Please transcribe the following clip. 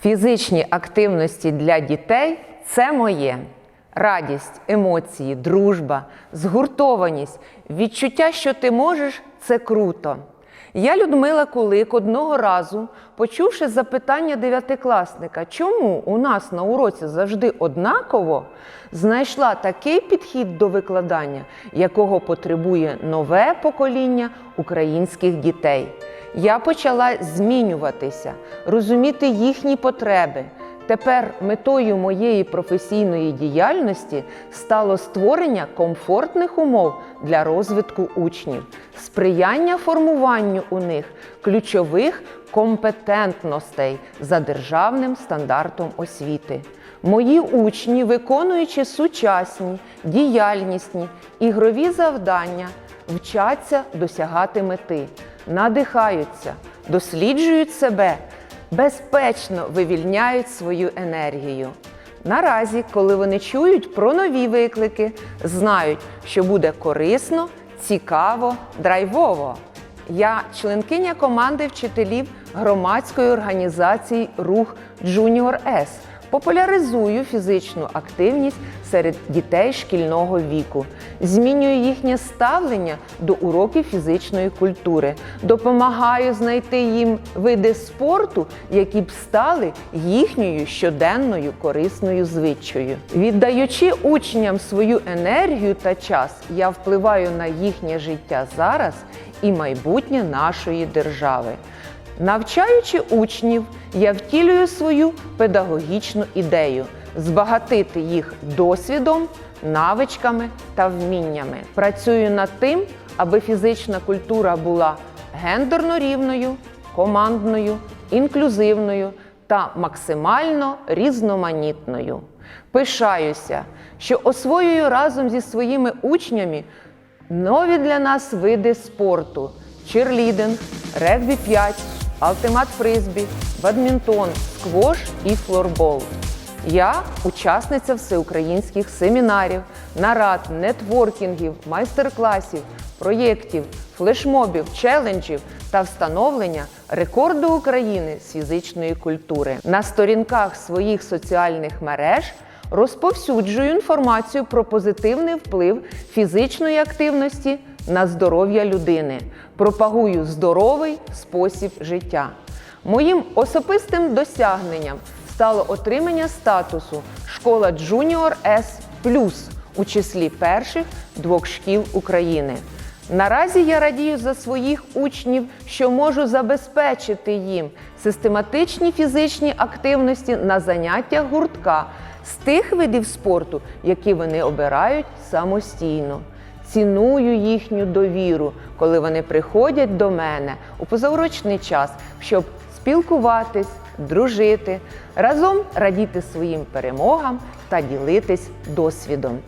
Фізичні активності для дітей це моє. Радість, емоції, дружба, згуртованість, відчуття, що ти можеш це круто. Я, Людмила Кулик, одного разу, почувши запитання дев'ятикласника, чому у нас на уроці завжди однаково, знайшла такий підхід до викладання, якого потребує нове покоління українських дітей. Я почала змінюватися, розуміти їхні потреби. Тепер метою моєї професійної діяльності стало створення комфортних умов для розвитку учнів, сприяння формуванню у них ключових компетентностей за державним стандартом освіти. Мої учні, виконуючи сучасні, діяльнісні, ігрові завдання, вчаться досягати мети, надихаються, досліджують себе безпечно вивільняють свою енергію. Наразі, коли вони чують про нові виклики, знають, що буде корисно, цікаво, драйвово. Я членкиня команди вчителів громадської організації Рух Джуніор С. Популяризую фізичну активність серед дітей шкільного віку, змінюю їхнє ставлення до уроків фізичної культури, допомагаю знайти їм види спорту, які б стали їхньою щоденною корисною звиччю. Віддаючи учням свою енергію та час, я впливаю на їхнє життя зараз і майбутнє нашої держави. Навчаючи учнів, я втілюю свою педагогічну ідею збагатити їх досвідом, навичками та вміннями. Працюю над тим, аби фізична культура була гендерно рівною, командною, інклюзивною та максимально різноманітною. Пишаюся, що освоюю разом зі своїми учнями нові для нас види спорту: черлідинг, регбі 5, алтимат фризбі, бадмінтон, сквош і флорбол. Я учасниця всеукраїнських семінарів, нарад, нетворкінгів, майстер-класів, проєктів, флешмобів, челенджів та встановлення рекорду України з фізичної культури. На сторінках своїх соціальних мереж розповсюджую інформацію про позитивний вплив фізичної активності на здоров'я людини, пропагую здоровий спосіб життя. Моїм особистим досягненням стало отримання статусу школа Junior S у числі перших двох шкіл України. Наразі я радію за своїх учнів, що можу забезпечити їм систематичні фізичні активності на заняттях гуртка з тих видів спорту, які вони обирають самостійно. Ціную їхню довіру, коли вони приходять до мене у позаурочний час, щоб спілкуватись, дружити, разом радіти своїм перемогам та ділитись досвідом.